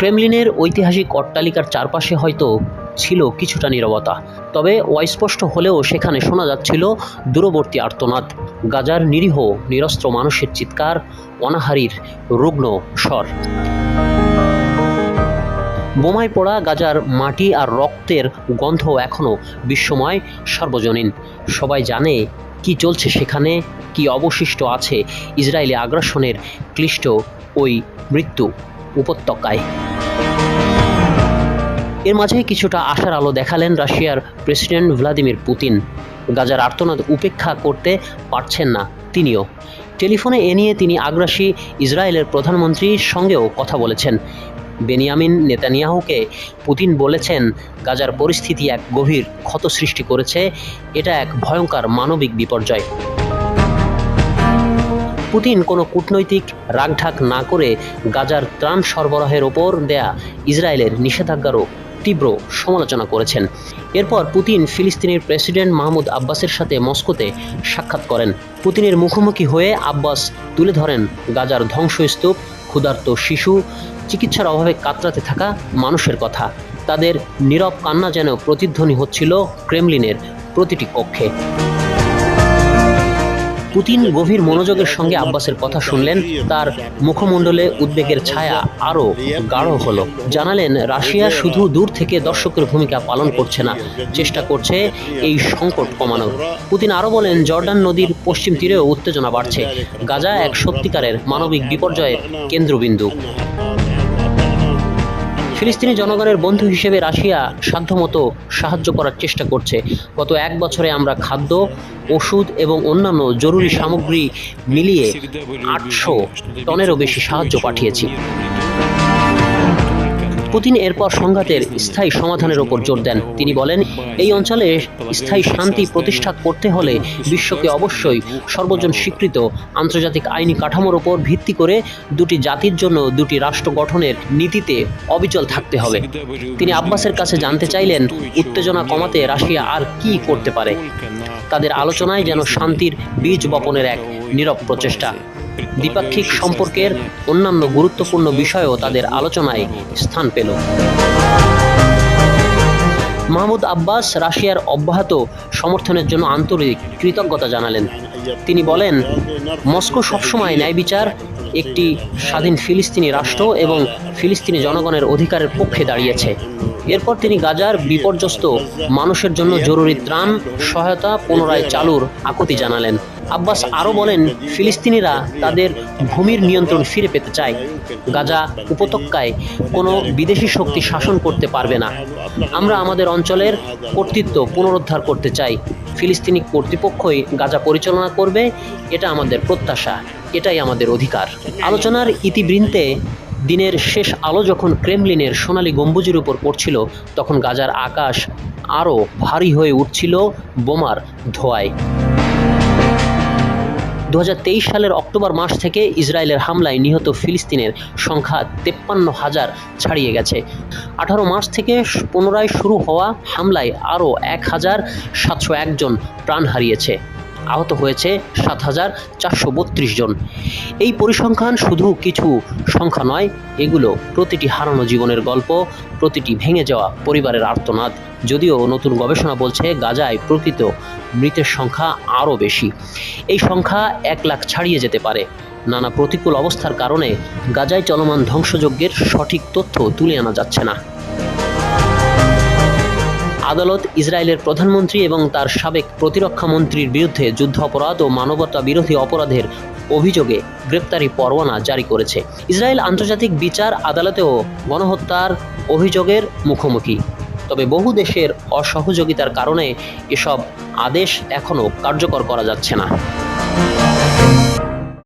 ক্রেমলিনের ঐতিহাসিক অট্টালিকার চারপাশে হয়তো ছিল কিছুটা নীরবতা, তবে অস্পষ্ট হলেও সেখানে শোনা যাচ্ছিল দূরবর্তী আর্তনাদ। গাজার নিরীহ, নিরস্ত্র মানুষের চিৎকার, অনাহারীর রুগ্ন স্বর। বোমায় পড়া গাজার মাটি আর রক্তের গন্ধ এখনও বিশ্বময় সার্বজনীন। সবাই জানে কি চলছে সেখানে, কি অবশিষ্ট আছে ইসরায়েলি আগ্রাসনের ক্লিষ্ট ওই মৃত্যু উপত্যকায়। এর মাঝে কিছুটা আশার আলো দেখালেন রাশিয়ার প্রেসিডেন্ট ভ্লাদিমির পুতিন। গাজার আর্তনাদ উপেক্ষা করতে পারছেন না তিনিও। টেলিফোনে এ নিয়ে তিনি আগ্রাসী ইসরায়েলের প্রধানমন্ত্রীর সঙ্গেও কথা বলেছেন। বেনিয়ামিন নেতানিয়াহুকে পুতিন বলেছেন, গাজার পরিস্থিতি এক গভীর ক্ষত সৃষ্টি করেছে, এটা এক ভয়ঙ্কর মানবিক বিপর্যয়। পুতিন কোনো কূটনৈতিক রাগঢাক না করে গাজার ত্রাণ সরবরাহের ওপর দেয়া ইসরায়েলের নিষেধাজ্ঞারও তীব্র সমালোচনা করেছেন। এরপর পুতিন ফিলিস্তিনের প্রেসিডেন্ট মাহমুদ আব্বাসের সাথে মস্কোতে সাক্ষাৎ করেন। পুতিনের মুখোমুখি হয়ে আব্বাস তুলে ধরেন গাজার ধ্বংসস্তূপ, ক্ষুধার্ত শিশু, চিকিৎসার অভাবে কাতরাতে থাকা মানুষের কথা। তাদের নীরব কান্না যেন প্রতিধ্বনি হচ্ছিল ক্রেমলিনের প্রতিটি কক্ষে। পুতিন গভীর মনোযোগের সঙ্গে আব্বাসের কথা শুনলেন। তার মুখমণ্ডলে উদ্বেগের ছায়া আরও গাঢ় হলো। জানালেন, রাশিয়া শুধু দূর থেকে দর্শকের ভূমিকা পালন করছে না, চেষ্টা করছে এই সংকট কমানোর পুতিন আরও বলেন, জর্ডান নদীর পশ্চিম তীরেও উত্তেজনা বাড়ছে। গাজা এক সত্যিকারের মানবিক বিপর্যয়ের কেন্দ্রবিন্দু। ফিলিস্তিনি জনগণের বন্ধু হিসেবে রাশিয়া সাধ্যমতো সাহায্য করার চেষ্টা করছে। গত এক বছরে আমরা খাদ্য, ওষুধ এবং অন্যান্য জরুরি সামগ্রী মিলিয়ে আটশো টনেরও বেশি সাহায্য পাঠিয়েছি। পুতিন এরপর সংঘাতের স্থায়ী সমাধানের ওপর জোর দেন। তিনি বলেন, এই অঞ্চলে স্থায়ী শান্তি প্রতিষ্ঠা করতে হলে বিশ্বকে অবশ্যই সর্বজন স্বীকৃত আন্তর্জাতিক আইনি কাঠামোর ওপর ভিত্তি করে দুটি জাতির জন্য দুটি রাষ্ট্র গঠনের নীতিতে অবিচল থাকতে হবে। তিনি আব্বাসের কাছে জানতে চাইলেন, উত্তেজনা কমাতে রাশিয়া আর কি করতে পারে? তাদের আলোচনায় যেন শান্তির বীজ বপনের এক নীরব প্রচেষ্টা। দ্বিপাক্ষিক সম্পর্কের অন্যান্য গুরুত্বপূর্ণ বিষয়ও তাদের আলোচনায় স্থান পেল। মাহমুদ আব্বাস রাশিয়ার অব্যাহত সমর্থনের জন্য আন্তরিক কৃতজ্ঞতা জানালেন। তিনি বলেন, মস্কো সবসময় ন্যায় বিচার একটি স্বাধীন ফিলিস্তিনি রাষ্ট্র এবং ফিলিস্তিনি জনগণের অধিকারের পক্ষে দাঁড়িয়েছে। এরপর তিনি গাজার বিপর্যস্ত মানুষের জন্য জরুরি ত্রাণ, সহায়তা পুনরায় চালুর আকুতি জানালেন। আব্বাস আরও বলেন, ফিলিস্তিনিরা তাদের ভূমির নিয়ন্ত্রণ ফিরে পেতে চায়। গাজা উপত্যকায় কোনো বিদেশি শক্তি শাসন করতে পারবে না। আমরা আমাদের অঞ্চলের কর্তৃত্ব পুনরুদ্ধার করতে চাই। ফিলিস্তিনি কর্তৃপক্ষই গাজা পরিচালনা করবে, এটা আমাদের প্রত্যাশা, এটাই আমাদের অধিকার। আলোচনার ইতিবৃন্তে দিনের শেষ আলো যখন ক্রেমলিনের সোনালী গম্বুজের উপর পড়ছিল, তখন গাজার আকাশ আরও ভারী হয়ে উঠছিল বোমার ধোঁয়ায়। দু হাজার তেইশ সালের অক্টোবর মাস থেকে ইসরায়েলের হামলায় নিহত ফিলিস্তিনের সংখ্যা তেপ্পান্ন হাজার ছাড়িয়ে গেছে। আঠারো মার্চ থেকে পুনরায় শুরু হওয়া হামলায় আরও এক হাজার সাতশো একজন প্রাণ হারিয়েছে। আহত হয়েছে সাত হাজার চারশো বত্রিশ জন। এই পরিসংখ্যান শুধু কিছু সংখ্যা নয়, এগুলো প্রতিটি হারানো জীবনের গল্প, প্রতিটি ভেঙে যাওয়া পরিবারের আর্তনাদ। যদিও নতুন গবেষণা বলছে গাজায় প্রকৃত মৃতের সংখ্যা আরও বেশি। এই সংখ্যা এক লাখ ছাড়িয়ে যেতে পারে। নানা প্রতিকূল অবস্থার কারণে গাজায় চলমান ধ্বংসযজ্ঞের সঠিক তথ্য তুলে আনা যাচ্ছে না। আদালত ইসরায়েলের প্রধানমন্ত্রী এবং তার সাবেক প্রতিরক্ষা মন্ত্রীর বিরুদ্ধে যুদ্ধ অপরাধ ও মানবতা বিরোধী অপরাধের অভিযোগে গ্রেপ্তারি পরোয়ানা জারি করেছে। ইসরায়েল আন্তর্জাতিক বিচার আদালতেও গণহত্যার অভিযোগের মুখোমুখি। তবে বহু দেশের অসহযোগিতার কারণে এসব আদেশ এখনও কার্যকর করা যাচ্ছে না।